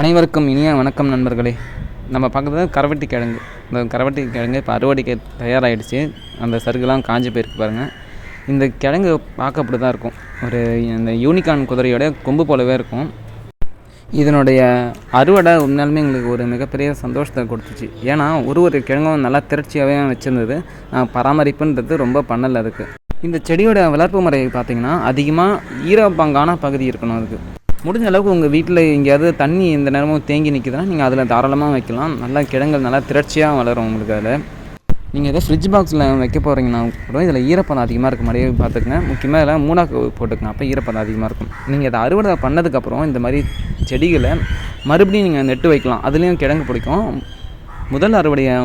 அனைவருக்கும் இனிய வணக்கம் நண்பர்களே. நம்ம பார்க்குறது கரவட்டி கிழங்கு. இந்த கரவட்டி கிழங்கு இப்போ அறுவடைக்கு தயாராகிடுச்சு அந்த சருகுலாம் காஞ்சி போயிருக்கு பாருங்கள் இந்த கிழங்கு பார்க்க அப்படி தான் இருக்கும். ஒரு இந்த யூனிகார்ன் குதிரையோட கொம்பு போலவே இருக்கும். இதனுடைய அறுவடை உண்மையாலுமே எங்களுக்கு ஒரு மிகப்பெரிய சந்தோஷத்தை கொடுத்துச்சு. ஏன்னா ஒரு ஒரு கிழங்கும் நல்லா திரட்சியாகவே வச்சுருந்தது. பராமரிப்புன்றது ரொம்ப பண்ணலை அதுக்கு. இந்த செடியோட வளர்ப்பு முறை பார்த்திங்கன்னா அதிகமாக ஈரப்பங்கான பகுதி இருக்கணும் அதுக்கு. முடிஞ்ச அளவுக்கு உங்கள் வீட்டில் எங்கேயாவது தண்ணி இந்த நேரமும் தேங்கி நிற்குதுன்னா நீங்கள் அதில் தாராளமாக வைக்கலாம். நல்லா கிழங்குகள் நல்லா திரட்சியாக வளரும் உங்களுக்கு அதில். நீங்கள் எதாவது ஃப்ரிட்ஜ் பாக்ஸில் வைக்க போகிறீங்கன்னா கூட இதில் ஈரப்பதம் அதிகமாக இருக்க மாதிரியே பார்த்துக்கங்க. முக்கியமாக இதில் மூணாக்கு போட்டுக்கங்க அப்போ ஈரப்பதம் அதிகமாக இருக்கும். நீங்கள் அதை அறுவடை பண்ணதுக்கப்புறம் இந்த மாதிரி செடிகளை மறுபடியும் நீங்கள் நெட்டு வைக்கலாம். அதுலேயும் கிழங்கு பிடிக்கும். முதல் அறுவடையை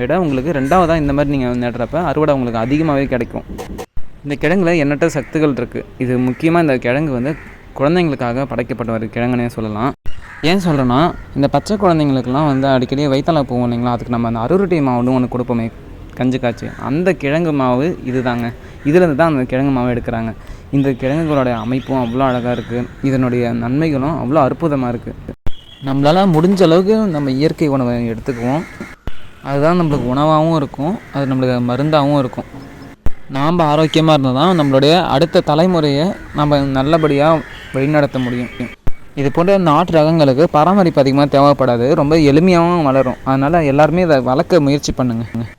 விட உங்களுக்கு ரெண்டாவதாக இந்த மாதிரி நீங்கள் நடுறப்ப அறுவடை உங்களுக்கு அதிகமாகவே கிடைக்கும். இந்த கிழங்குல எண்ணற்ற சத்துகள் இருக்குது இது முக்கியமாக இந்த கிழங்கு வந்து குழந்தைங்களுக்காக படைக்கப்பட்ட ஒரு கிழங்குனே சொல்லலாம். ஏன் சொல்கிறேன்னா இந்த பச்சை குழந்தைங்களுக்குலாம் வந்து அடிக்கடி வயிற்றால போகும் இல்லைங்களா? அதுக்கு நம்ம அந்த அறுவட்டை மாவுன்னு ஒன்று கொடுப்போமே கஞ்சி காய்ச்சி. அந்த கிழங்கு மாவு இதுதாங்க. இதுலேருந்து தான் அந்த கிழங்கு மாவு எடுக்கிறாங்க. இந்த கிழங்குகளோடைய அமைப்பும் அவ்வளோ அழகாக இருக்குது இதனுடைய நன்மைகளும் அவ்வளோ அற்புதமாக இருக்குது நம்மளால் முடிஞ்ச அளவுக்கு நம்ம இயற்கை உணவை எடுத்துக்குவோம். அதுதான் நம்மளுக்கு உணவாகவும் இருக்கும். அது நம்மளுக்கு மருந்தாகவும் இருக்கும். நாம் ஆரோக்கியமாக இருந்தால் தான் நம்மளுடைய அடுத்த தலைமுறையை நம்ம நல்லபடியாக வழிநடத்த முடியும். இது போன்ற நாட்டு ரகங்களுக்கு பராமரிப்பு அதிகமாக தேவைப்படாது. ரொம்ப எளிமையாகவும் வளரும். அதனால் எல்லாருமே இதை வளர்க்க முயற்சி பண்ணுங்கள்